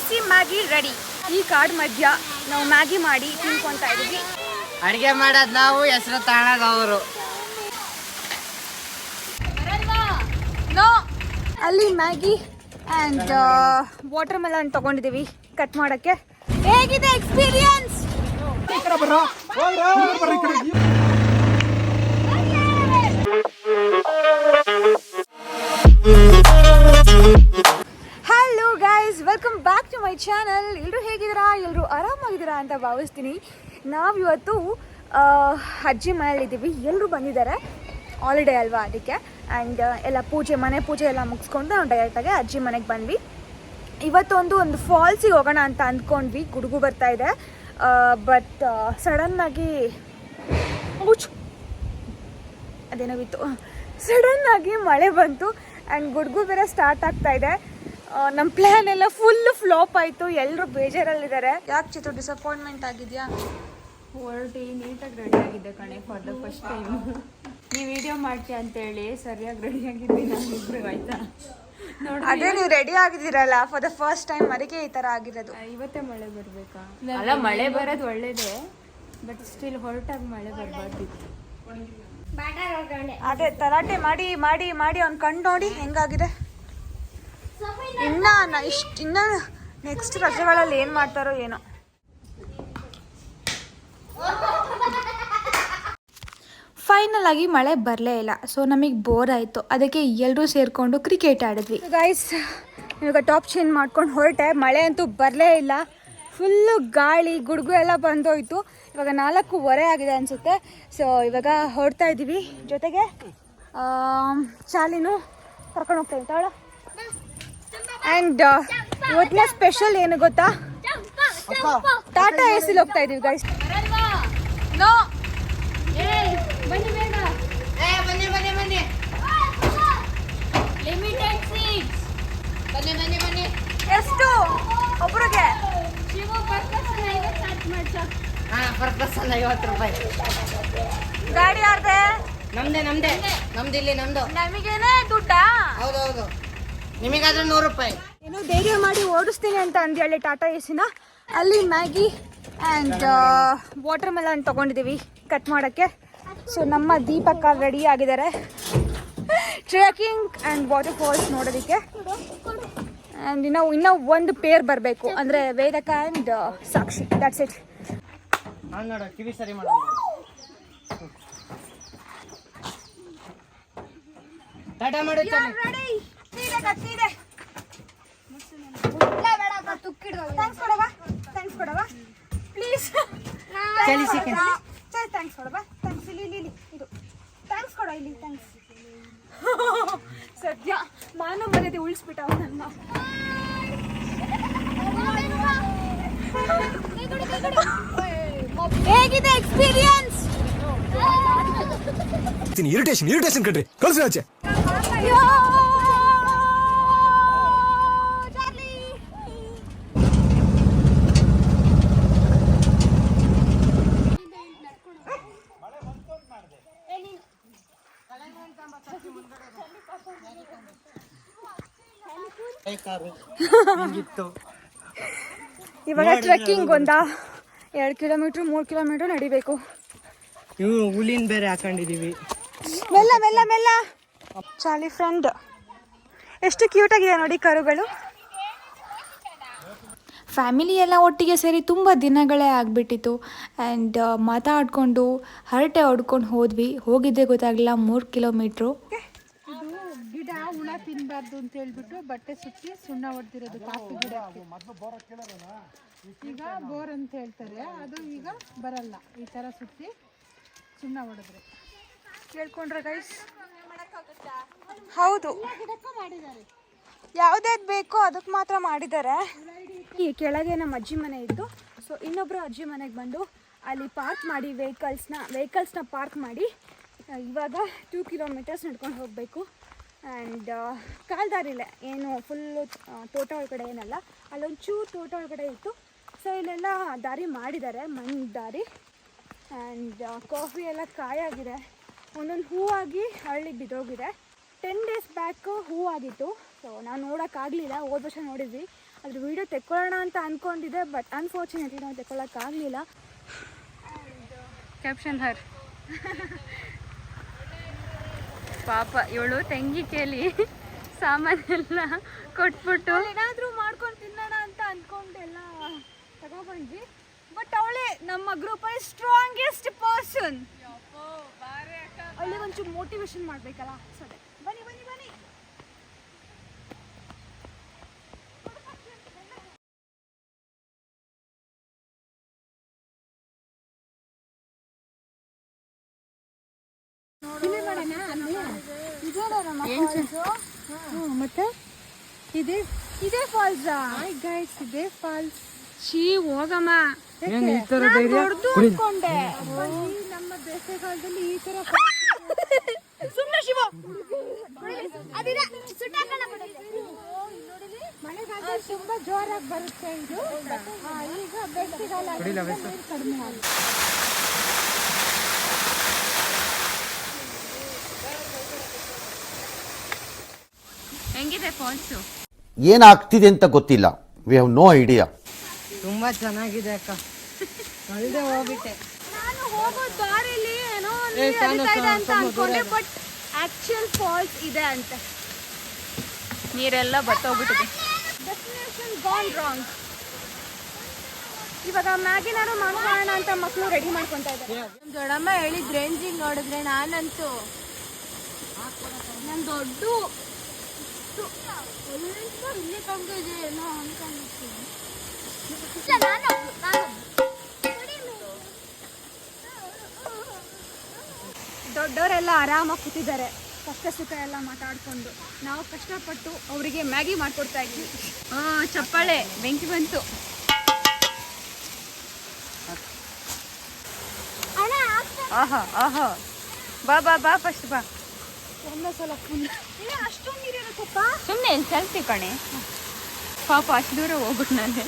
Spicy Maggi ready. ಈ ಕಾಡ್ ಮಧ್ಯ ನಾವು ಮ್ಯಾಗಿ ಮಾಡಿ ತಿನ್ಕೊಂತ ಇದೀವಿ ಅಡಿಗೆ ಮಾಡೋದು ನಾವು ಹೆಸರು ತಾಣದವರು ನೋ. ಅಲ್ಲಿ ಮ್ಯಾಗಿ ಆ್ಯಂಡ್ ವಾಟರ್ ಮೆಲನ್ ತಗೊಂಡಿದ್ದೀವಿ ಕಟ್ ಮಾಡೋಕ್ಕೆ. ಹೇಗಿದೆ ಎಕ್ಸ್ಪೀರಿಯನ್ಸ್ ಚಾನಲ್ ಎಲ್ಲರೂ ಹೇಗಿದ್ದೀರಾ? ಎಲ್ಲರೂ ಆರಾಮಾಗಿದ್ದೀರಾ ಅಂತ ಭಾವಿಸ್ತೀನಿ. ನಾವಿವತ್ತು ಅಜ್ಜಿ ಮನೇಲಿದ್ದೀವಿ ಎಲ್ಲರೂ ಬಂದಿದ್ದಾರೆ. ಹಾಲಿಡೇ ಅಲ್ವಾ ಅದಕ್ಕೆ. ಆ್ಯಂಡ್ ಎಲ್ಲ ಪೂಜೆ, ಮನೆ ಪೂಜೆ ಎಲ್ಲ ಮುಗಿಸ್ಕೊಂಡು ನಾವು ಡೈರೆಕ್ಟಾಗಿ ಅಜ್ಜಿ ಮನೆಗೆ ಬಂದ್ವಿ. ಇವತ್ತೊಂದು ಒಂದು ಫಾಲ್ಸಿಗೆ ಹೋಗೋಣ ಅಂತ ಅಂದ್ಕೊಂಡ್ವಿ. ಗುಡುಗು ಬರ್ತಾ ಇದೆ. ಬಟ್ ಸಡನ್ನಾಗಿ ಮುಚ್ಚು. ಅದೇನೋ ಬಿತ್ತು. ಸಡನ್ ಆಗಿ ಮಳೆ ಬಂತು. ಆ್ಯಂಡ್ ಗುಡುಗು ಬೇರೆ ಸ್ಟಾರ್ಟ್ ಆಗ್ತಾ ಇದೆ. ನಮ್ಮ ಪ್ಲಾನ್ ಎಲ್ಲ ಫುಲ್ ಫ್ಲಾಪ್ ಆಯಿತು. ಎಲ್ಲರೂ ಬೇಜಾರಲ್ಲಿದ್ದಾರೆ ಯಾಕೆ ಚಿತ್ರ ಡಿಸಪಾಯಿಂಟ್ಮೆಂಟ್ ಆಗಿದೆಯಾ? ಹೊರಟಿ ನೀಟಾಗಿ ರೆಡಿ ಆಗಿದ್ದೆ ಕಣೆ ಫಾರ್ ದ ಫಸ್ಟ್ ಟೈಮ್ ನೀವು ವಿಡಿಯೋ ಮಾಡ್ತೀಯ ಅಂತೇಳಿ ಸರಿಯಾಗಿ ರೆಡಿ ಆಗಿದ್ವಿ ನಮ್ಮಿಬ್ರು ಆಯ್ತಾ? ನೋಡಿ ಅದೇ ನೀವು ರೆಡಿ ಆಗಿದ್ದೀರಲ್ಲ ಫಾರ್ ದ ಫಸ್ಟ್ ಟೈಮ್ ಅದಕ್ಕೆ ಈ ಥರ ಆಗಿರೋದು. ಇವತ್ತೇ ಮಳೆ ಬರಬೇಕಾ? ಅಲ್ಲ ಮಳೆ ಬರೋದು ಒಳ್ಳೇದೇ ಬಟ್ ಸ್ಟಿಲ್ ಹೊರಟಾಗಿ ಮಳೆ ಬರಬಾರ್ದಿತ್ತು ಅದೇ ತರಾಟೆ ಮಾಡಿ ಮಾಡಿ ಮಾಡಿ ಅವ್ನು ಕಣ್ಣು ನೋಡಿ ಹೆಂಗಾಗಿದೆ? ಇನ್ನ ಇಷ್ಟ್ ಇನ್ನ ನೆಕ್ಸ್ಟ್ ರಜೆಗಳಲ್ಲಿ ಏನು ಮಾಡ್ತಾರೋ ಏನೋ. ಫೈನಲ್ ಆಗಿ ಮಳೆ ಬರಲೇ ಇಲ್ಲ. ಸೊ ನಮಗೆ ಬೋರ್ ಆಯಿತು. ಅದಕ್ಕೆ ಎಲ್ಲರೂ ಸೇರಿಕೊಂಡು ಕ್ರಿಕೆಟ್ ಆಡಿದ್ವಿ. ಗೈಸ್ ಇವಾಗ ಟಾಪ್ ಚೇಂಜ್ ಮಾಡ್ಕೊಂಡು ಹೊರಟೆ. ಮಳೆ ಅಂತೂ ಬರಲೇ ಇಲ್ಲ. ಫುಲ್ಲು ಗಾಳಿ ಗುಡುಗು ಎಲ್ಲ ಬಂದೋಯ್ತು. ಇವಾಗ ನಾಲ್ಕೂವರೆ ಆಗಿದೆ ಅನಿಸುತ್ತೆ. ಸೊ ಇವಾಗ ಹೊರಡ್ತಾ ಇದ್ದೀವಿ ಜೊತೆಗೆ ಚಾಲಿನೂ ಶಾಲಿನೂ ಕರ್ಕೊಂಡು ಹೋಗ್ತಾ ಇದ್ದಾಳ ಆ್ಯಂಡ್ ಇವತ್ತಿನ ಸ್ಪೆಷಲ್ ಏನು ಗೊತ್ತಾ? ಟಾಟಾ ಎ ಸಿಲಿ ಹೋಗ್ತಾ ಇದೀವಿ ಗೈಸ್ ನೋ. ಬನ್ನಿ ಬೇಗ. ಬನ್ನಿ ಬನ್ನಿ ಬನ್ನಿ. ಲಿಮಿಟೆಡ್ ಸೀಟ್ಸ್ ಬನ್ನಿ ಬನ್ನಿ ಬನ್ನಿ. ಎಷ್ಟು? ಒಬ್ರಿಗೆ? ಐವತ್ತು ರೂಪಾಯಿ. ಗಾಡಿ ಯಾರ್ದೆ? ನಮ್ದೇ ನಮ್ದೇ. ನಮ್ದು. ಇಲ್ಲಿ ನಮ್ದು. ನಮಗೇನೆ ದುಡ್ಡಾ? ಹೌದೌದು. ನಿಮಗಾದ್ರೆ ನೂರು ರೂಪಾಯಿ. ಏನೋ ಧೈರ್ಯ ಮಾಡಿ ಓಡಿಸ್ತೀನಿ ಅಂತ ಅಂದ್ಯಾಳೆ ಟಾಟಾ ಎಸಿನ. ಅಲ್ಲಿ ಮ್ಯಾಗಿ ಆ್ಯಂಡ್ ವಾಟರ್ ಮೆಲನ್ ತೊಗೊಂಡಿದ್ದೀವಿ ಕಟ್ ಮಾಡೋಕ್ಕೆ. ಸೊ ನಮ್ಮ ದೀಪಕ್ಕ ರೆಡಿ ಆಗಿದ್ದಾರೆ. ಟ್ರೆಕಿಂಗ್ ಆ್ಯಂಡ್ ವಾಟರ್ ಫಾಲ್ಸ್ ನೋಡೋದಕ್ಕೆ. ಆ್ಯಂಡ್ ಇನ್ನೂ ಇನ್ನೂ ಒಂದು ಪೇರ್ ಬರಬೇಕು. ಅಂದರೆ ವೇದಕ ಆ್ಯಂಡ್ ಸಾಕ್ಷಿ. ದಟ್ಸ್ ಇಟ್ ಸರಿ ಟಾಟಾ ಮಾಡಿ ಥ್ಯಾಂಕ್ಸ್ ಕೊಡವಾ ಥ್ಯಾಂಕ್ಸ್ ಕೊಡವಾ ಪ್ಲೀಸ್ ಚಲಿ ಸಿಕ್ಕಿ. ಥ್ಯಾಂಕ್ಸ್ ಕೊಡವಾ ಥ್ಯಾಂಕ್ಸ್ ಇಲ್ಲಿ ಇಲ್ಲಿ ಇದು. ಥ್ಯಾಂಕ್ಸ್ ಕೊಡ ಇಲ್ಲಿ. ಥ್ಯಾಂಕ್ಸ್ ಸದ್ಯ ಮಾನ ಮರ್ಯಾದೆ ಉಳಿಸ್ಬಿಟ್ಟ ನನ್ನ ಹೇಗಿದೆ ಎಕ್ಸ್ಪೀರಿಯನ್ಸ್ ಇರಿಟೇಷನ್ ಇರಿಟೇಷನ್ ಕಣ್ರಿ. ಕಳ್ಸಿ ಆಚೆ. ಇವಾಗ ಟ್ರೆಕ್ಕಿಂಗ್ ಒಂದಾ? ಎರಡು ಕಿಲೋಮೀಟ್ರ್ ಮೂರು ಕಿಲೋಮೀಟ್ರ್ ನಡಿಬೇಕು. ಇವು ಹುಲಿನ ಬೇರೆ ಹಾಕೊಂಡಿದೀವಿ. ಮೆಲ್ಲ ಮೆಲ್ಲ ಮೆಲ್ಲ. ಚಾಲಿ ಫ್ರೆಂಡ್ ಎಷ್ಟು ಕ್ಯೂಟ್ ಆಗಿದೆ ನೋಡಿ ಕರುಗಳು. ಫ್ಯಾಮಿಲಿ ಎಲ್ಲ ಒಟ್ಟಿಗೆ ಸೇರಿ ತುಂಬ ದಿನಗಳೇ ಆಗಿಬಿಟ್ಟಿತ್ತು. ಆ್ಯಂಡ್ ಮಾತಾಡ್ಕೊಂಡು ಹರಟೆ ಹೊಡ್ಕೊಂಡು ಹೋದ್ವಿ. ಹೋಗಿದ್ದೆ ಗೊತ್ತಾಗಲಿಲ್ಲ ಮೂರು ಕಿಲೋಮೀಟ್ರು ಗಿಡ ಹುಳ ತಿನ್ಬಾರ್ದು ಅಂತ ಹೇಳ್ಬಿಟ್ಟು ಬಟ್ಟೆ ಸುತ್ತಿ ಸುಣ್ಣ ಹೊಡೆದಿರೋದು ಕಾಫಿ ಗಿಡ ಈಗ ಬೋರ್ ಅಂತ ಹೇಳ್ತಾರೆ. ಅದು ಈಗ ಬರಲ್ಲ. ಈ ತರ ಸುತ್ತಿ ಸುಣ್ಣ ಹೊಡೆದ್ರೆ ಕೇಳ್ಕೊಂಡ್ರೆ ಗೈಸ್ ಹೌದು. ಯಾವುದ್ಯಾವ್ದು ಬೇಕೋ ಅದಕ್ಕೆ ಮಾತ್ರ ಮಾಡಿದ್ದಾರೆ. ಈ ಕೆಳಗೆ ನಮ್ಮ ಅಜ್ಜಿ ಮನೆ ಇತ್ತು. ಸೊ ಇನ್ನೊಬ್ಬರು ಅಜ್ಜಿ ಮನೆಗೆ ಬಂದು ಅಲ್ಲಿ ಪಾರ್ಕ್ ಮಾಡಿ ವೆಹಿಕಲ್ಸ್ನ ವೆಹಿಕಲ್ಸ್ನ ಪಾರ್ಕ್ ಮಾಡಿ ಇವಾಗ ಟೂ ಕಿಲೋಮೀಟರ್ಸ್ ನಡ್ಕೊಂಡು ಹೋಗಬೇಕು. ಆ್ಯಂಡ್ ಕಾಲ್ದಾರಿಲೆ ಏನು ಫುಲ್ಲು ತೋಟ ಒಳಗಡೆ ಏನಲ್ಲ ಅಲ್ಲೊಂಚೂರು ತೋಟ ಒಳಗಡೆ ಇತ್ತು. ಸೊ ಇಲ್ಲೆಲ್ಲ ದಾರಿ ಮಾಡಿದ್ದಾರೆ ಮಣ್ಣು ದಾರಿ. ಆ್ಯಂಡ್ ಕಾಫಿ ಎಲ್ಲ ಕಾಯಾಗಿದೆ ಒಂದೊಂದು ಹೂವಾಗಿ ಹಳ್ಳಿ ಬಿದ್ದೋಗಿದೆ. ಟೆನ್ ಡೇಸ್ ಬ್ಯಾಕು ಹೂವಾಗಿತ್ತು. ಸೊ ನಾವು ನೋಡೋಕ್ಕಾಗಲಿಲ್ಲ ಹೋದ ವರ್ಷ ನೋಡಿದ್ವಿ. ಅದ್ರ ವೀಡಿಯೋ ತೆಕ್ಕೊಳ್ಳೋಣ ಅಂತ ಅಂದ್ಕೊಂಡಿದ್ದೆ ಬಟ್ ಅನ್ಫಾರ್ಚುನೇಟ್ಲಿ ನಾವು ತೆಕ್ಕೊಳ್ಳೋಕ್ಕಾಗಲಿಲ್ಲ ಕ್ಯಾಪ್ಷನ್ ಹರ್. ಪಾಪ ಇವಳು ತೆಂಗಿ ಕೇಳಿ ಸಾಮಾನೆಲ್ಲ ಕೊಟ್ಬಿಟ್ಟು. ಏನಾದರೂ ಮಾಡ್ಕೊಂಡು ತಿನ್ನೋಣ ಅಂತ ಅಂದ್ಕೊಂಡೆಲ್ಲ ತಗೊಬಂದ್ವಿ. ಬಟ್ ಅವಳೇ ನಮ್ಮ ಗ್ರೂಪಲ್ಲಿ ಸ್ಟ್ರಾಂಗೆಸ್ಟ್ ಪರ್ಸನ್ ಅವಳಿಗೆ ಒಂಚೂರು ಮೋಟಿವೇಶನ್ ಮಾಡಬೇಕಲ್ಲ ಸರಿ ಮತ್ತೆ? ಇದೆ ಇದೇ ಫಾಲ್ಸ್ ಹಾಯ್ ಗೈಸ್ ಇದೆ ಫಾಲ್ಸ್ ಶೀ ಹೋಗಮ್ಮ. ಏನ್ ಈ ತರ ಧೈರ್ಯ? ದೊಡ್ಡದು ಅನ್ಕೊಂಡೆ. ನಮ್ಮ ಬೇಸಿಗೆಗಾಲದಲ್ಲಿ ಈ ತರ ಸುಮ್ಮನೆ ಶಿವ. ಮಳೆಗಾಲ ತುಂಬಾ ಜೋರಾಗಿ ಬರುತ್ತೆ ಇದು. ಈಗ ಬೇಸಿಗೆಗಾಲ ಕುಡಿಲ ಕಡಿಮೆ ಆಗುತ್ತೆ. ಹೆಂಗಿದೆ ಫಾಲ್ಸು ಏನಾಗ್ತಿದೆ ಅಂತ ಗೊತ್ತಿಲ್ಲ. ವಿ ಹ್ಯಾವ್ ನೋ ಐಡಿಯಾ ತುಂಬಾ ಚೆನ್ನಾಗಿದೆ ಅಕ್ಕ. ಕಳ್ದೆ ಹೋಗ್ಬಿಟ್ಟೆ. ನಾನು ಹೋಗೋ ದಾರಿಲಿ ಏನೋ ಏ, ಹರಿತಾ ಇದೆ ಅಂತ ಕಾಣು, ಅನ್ಕೊಂಡೆ ಬಟ್ ಆಕ್ಚುಯಲ್ ಫಾಲ್ಸ್ ಇದೆ ಅಂತ. ನೀರೆಲ್ಲ ಬತ್ತೋಗ್ಬಿಟ್ಟಿದೆ. ಡೆಸ್ಟಿನೇಷನ್ ಗಾನ್ ರಾಂಗ್ ಇವಾಗ ಮ್ಯಾಗಿನಾರು ಮಾಡ್ಕೊಳ್ಳೋಣ ಅಂತ ಮಕ್ಕಳು ರೆಡಿ ಮಾಡ್ಕೊಂತ ಇದ್ದಾರೆ. ದೊಡ್ಡಮ್ಮ ಹೇಳಿದ್ ರೇಂಜಿಂಗ್ ನೋಡಿದ್ರೆ ನಾನಂತೂ. ನಾನು ದೊಡ್ಡ. ದೊಡ್ಡವರೆಲ್ಲ ಆರಾಮಾಗಿ ಕೂತಿದ್ದಾರೆ. ಕಷ್ಟ ಸುಖ ಎಲ್ಲ ಮಾತಾಡ್ಕೊಂಡು. ನಾವು ಕಷ್ಟಪಟ್ಟು ಅವರಿಗೆ ಮ್ಯಾಗಿ ಮಾಡ್ಕೊಡ್ತಾ ಇದ್ವಿ. ಆ, ಚಪ್ಪಾಳೆ. ಬೆಂಕಿ ಬಂತು. ಆಹಾ ಆಹಾ. ಬಾ ಬಾ ಬಾ ಫಸ್ಟ್ ಬಾ. ಒಂದೇ ಸಲ ಫುಲ್. ಅಷ್ಟೊಂದು ನೀರಿರುತ್ತಪ್ಪ ಸುಮ್ಮನೆ ಸೆಲ್ಫಿ ಕಣೆ. ಪಾಪ ಅಷ್ಟು ದೂರ ಹೋಗ್ಬಿಟ್ಟು ನಾನೇ.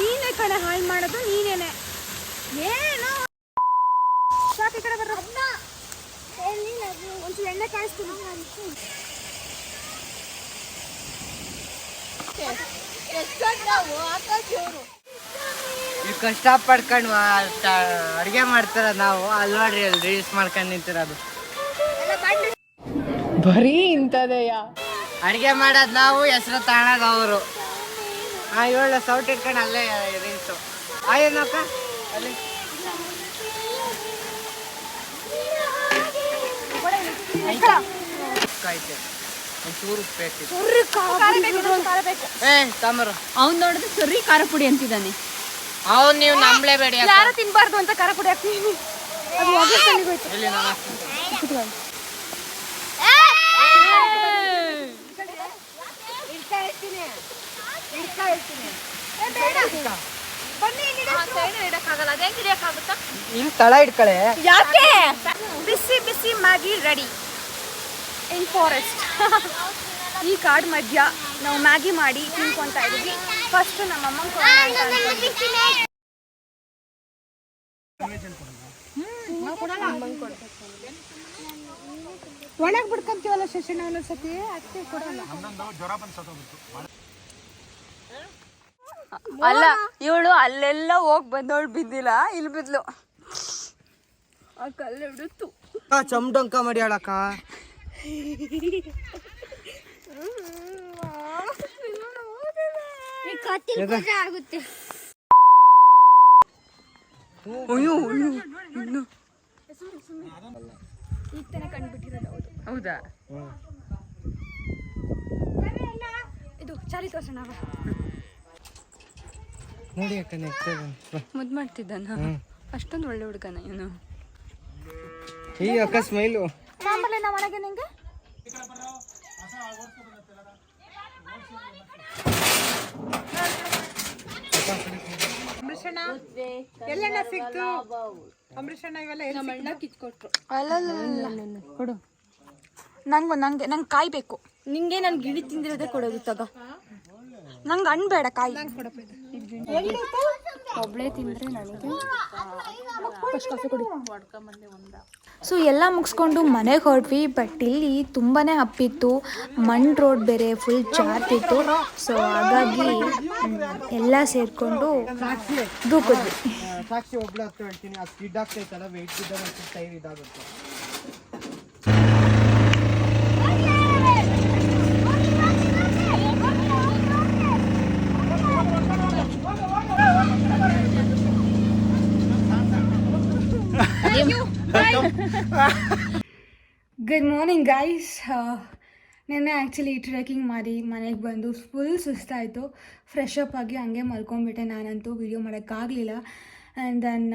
ನೀನೇ ಕಣೆ ಹಾಳು ಮಾಡೋದು ನೀನೇನೆ. ಏನೋ? ಸಾಕು ಈ ಕಡೆ ಬರ್ರ. ಒಂಚೂರು ಎಣ್ಣೆ ಕಾಯಿಸ್ತೀನಿ. ಈ ಕಷ್ಟ ಪಡ್ಕೊಂಡು ಅಡ್ಗೆ ಮಾಡ್ತಾರ ನಾವು. ಅಲ್ಲಿ ನೋಡ್ರಿ ಅಲ್ಲಿ ರೀಲ್ಸ್ ಮಾಡ್ಕೊಂಡು ನಿಂತಿರೋದು. ಬರೀ ಇಂಥದೆಯ? ಅಡಿಗೆ ಮಾಡೋದು ನಾವು ಹೆಸರು ತಾಣದ ಅವರು. ಆ ಏಳು ಸೌಟ್ ಇಟ್ಕೊಂಡು ಅಲ್ಲೇ ನಿಂತು ಆಯ್ನಕ್ಕ ಅಲ್ಲಿ. ಆಯ್ತು ಒಂಚೂರು ಏ ಅವ್ನು ನೋಡಿದ್ರೆ ಸರಿ ಖಾರ ಪುಡಿ ಅಂತಿದ್ದಾನೆ. ಅವ್ನು ನೀವು ನಂಬಲೇಬೇಡಿ. ಯಾರು ತಿನ್ಬಾರ್ದು ಅಂತ ಖಾರ ಪುಡಿ ಹಾಕ್ತೀನಿ. ಅದು ಒಗ್ಗರಣೆ ತಣ್ಣಗೋಯ್ತು. ಇಲ್ಲಿ ನಾನು ಹಾಕ್ತೀನಿ. ಇಲ್ಲಿ ತಳ ಇಡ್ಕಳೆ ಯಾಕೆ? ಬಿಸಿ ಬಿಸಿ ಮ್ಯಾಗಿ ರೆಡಿ. In forest. ಈ ಕಾಡ್ ಮಧ್ಯ ನಾವು ಮ್ಯಾಗಿ ಮಾಡಿ ತಿನ್ಕೊಂತ ಇದೀವಿ ಫಸ್ಟ್ ನಮ್ಮ ಅಮ್ಮಂಗೆ ಒಣಗ್ ಅಂತ ಅನ್ಕೊಂಡ್ವಿ. ಒಳಗ್ ಬಿಡ್ಕೊಂತೀವಲ್ಲ ಶಶಿನ ಒಂದೊಂದ್ಸತಿ ಅಷ್ಟೇ ಕೊಡಲ್ಲ. ಅಲ್ಲ ಇವಳು ಅಲ್ಲೆಲ್ಲ ಹೋಗ್ ಬಂದವಳು ಬಿದ್ದಿಲ್ಲ ಇಲ್ಲಿ ಬಿದ್ಲು. ಆ ಕಲ್ಲು ಹಿಡಿತು. ಚಮ್ಡಂಕ ಮಾಡ್ಯಾಳಕ್ಕ ಅಯ್ಯೋ ಅಯ್ಯೋ ಹೌದು. ಹೌದಾ? ಇದು ಚಾಲಿ ತೋರ್ಸೋಣ. ನೋಡಿ ಅಕ್ಕ ನೆಕ್ಸ್ಟ್ ಮುದ್ದು ಮಾಡ್ತಿದ್ದಾನ? ಅಷ್ಟೊಂದು ಒಳ್ಳೆ ಹುಡುಗನ ಇವನು? ಈ ಅಕ್ಕ ಸ್ಮೈಲು ನಮ್ಮ ನಿಂಗೆ? ಅಮೃಷಣ ಎಲ್ಲೆಣ್ಣ ಸಿಕ್ತು? ಅಮೃಷಣ ಇವೆಲ್ಲ ಎಲ್ಲಿ ಸಿಕ್ತು? ಕೊಡು. ನಂಗೆ ನಂಗೆ ನಂಗೆ ಕಾಯಿ ಬೇಕು ನಿಂಗೆ ನನ್ ಗಿಳಿ ತಿಂದಿರೋದೇ ಕೊಡೋದು ತಗ. ನಂಗೆ ಹಣ್ಣು ಬೇಡ ಕಾಯಿ. ಕೊಡಪ್ಪ ಒಬ್ಳೆ ತಿಂದ್ರೆ ನನಗೆ ಸೊ ಎಲ್ಲ ಮುಗಿಸ್ಕೊಂಡು ಮನೆಗೆ ಹೊರಟ್ವಿ ಬಟ್ ಇಲ್ಲಿ ತುಂಬಾ ಅಪ್ಪಿತ್ತು ಮಣ್ ರೋಡ್ ಬೇರೆ ಫುಲ್ ಜಾರ್ತಿತ್ತು. ಸೊ ಹಾಗಾಗಿ ಎಲ್ಲ ಸೇರಿಕೊಂಡು ದೂಕಿದ್ವಿ ಸಾಕ್ಷಿ ಒಬ್ಳು ಹತ್ತು ಹೇಳ್ತೀನಿ ಅದು ಸ್ಕಿಡ್ ಆಗ್ತೈತಲ್ಲ ವೆಯ್ಟ್ ಇದ್ದಾಗ ಟೈರ್ ಇದಾಗುತ್ತೆ. ಗುಡ್ ಮಾರ್ನಿಂಗ್ ಗೈಸ್ ನೆನ್ನೆ ಆ್ಯಕ್ಚುಲಿ ಟ್ರೆಕಿಂಗ್ ಮಾಡಿ ಮನೆಗೆ ಬಂದು ಫುಲ್ ಸುಸ್ತಾಯಿತು ಫ್ರೆಶ್ ಅಪ್ ಆಗಿ ಹಂಗೆ ಮಲ್ಕೊಂಡ್ಬಿಟ್ಟೆ ನಾನಂತೂ. ವೀಡಿಯೋ ಮಾಡೋಕ್ಕಾಗಲಿಲ್ಲ ಆ್ಯಂಡ್ ದೆನ್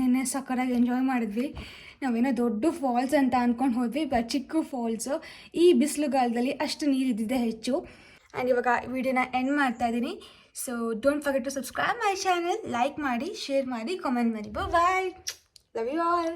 ನಿನ್ನೆ ಸಕ್ಕರಾಗಿ ಎಂಜಾಯ್ ಮಾಡಿದ್ವಿ. ನಾವೇನೋ ದೊಡ್ಡ ಫಾಲ್ಸ್ ಅಂತ ಅಂದ್ಕೊಂಡು ಹೋದ್ವಿ ಬಟ್ ಚಿಕ್ಕ ಫಾಲ್ಸು ಈ ಬಿಸಿಲುಗಾಲದಲ್ಲಿ ಅಷ್ಟು ನೀರು ಇದ್ದಿದ್ದೆ ಹೆಚ್ಚು. ಆ್ಯಂಡ್ ಇವಾಗ ವಿಡಿಯೋನ ಎಂಡ್ ಮಾಡ್ತಾ ಇದ್ದೀನಿ so don't forget to subscribe my channel like ಮಾಡಿ ಶೇರ್ ಮಾಡಿ ಕಾಮೆಂಟ್ ಮಾಡಿ. Bye love you all